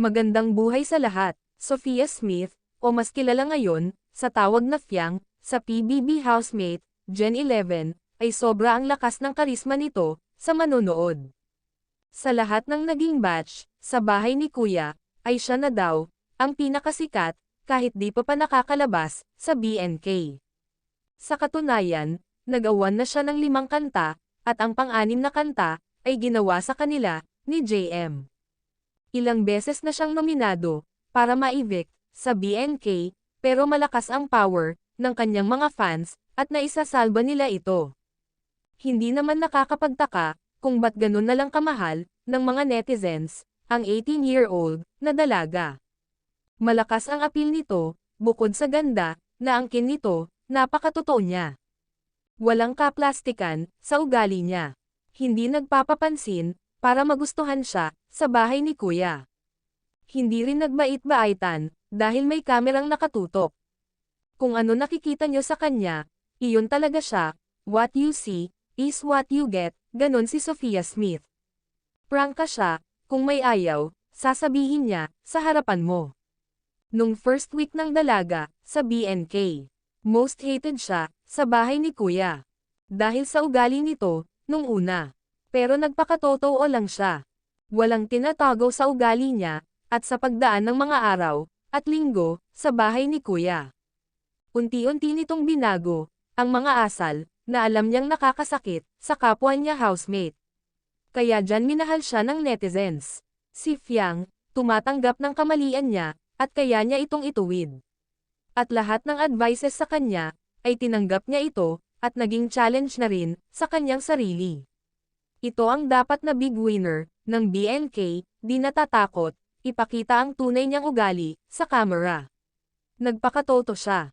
Magandang buhay sa lahat, Sophia Smith, o mas kilala ngayon, sa tawag na Fiang, sa PBB housemate, Gen 11, ay sobra ang lakas ng karisma nito, sa manonood. Sa lahat ng naging batch, sa bahay ni Kuya, ay siya na daw, ang pinakasikat, kahit di pa pa nakakalabas, sa BNK. Sa katunayan, nagawan na siya ng limang kanta, at ang pang-anim na kanta, ay ginawa sa kanila, ni JM. Ilang beses na siyang nominado, para ma-evict, sa BNK, pero malakas ang power, ng kanyang mga fans, at naisasalba nila ito. Hindi naman nakakapagtaka, kung ba't ganun na lang kamahal, ng mga netizens, ang 18-year-old, na dalaga. Malakas ang appeal nito, bukod sa ganda, na angkin nito, napakatotoo niya. Walang kaplastikan, sa ugali niya. Hindi nagpapapansin, para magustuhan siya, sa bahay ni kuya. Hindi rin nagbait-baitan, dahil may kamerang nakatutok. Kung ano nakikita nyo sa kanya, iyon talaga siya, what you see, is what you get, ganon si Sophia Smith. Prangka siya, kung may ayaw, sasabihin niya, sa harapan mo. Nung first week ng dalaga, sa BNK, most hated siya, sa bahay ni kuya. Dahil sa ugali nito, nung una. Pero nagpakatotoo lang siya. Walang tinatago sa ugali niya, at sa pagdaan ng mga araw, at linggo, sa bahay ni kuya. Unti-unti nitong binago, ang mga asal, na alam niyang nakakasakit, sa kapwa niya housemate. Kaya dyan minahal siya ng netizens. Si Fiang, tumatanggap ng kamalian niya, at kaya niya itong ituwid. At lahat ng advices sa kanya, ay tinanggap niya ito, at naging challenge na rin, sa kanyang sarili. Ito ang dapat na big winner, ng BNK, di natatakot, ipakita ang tunay niyang ugali, sa camera. Nagpakatoto siya.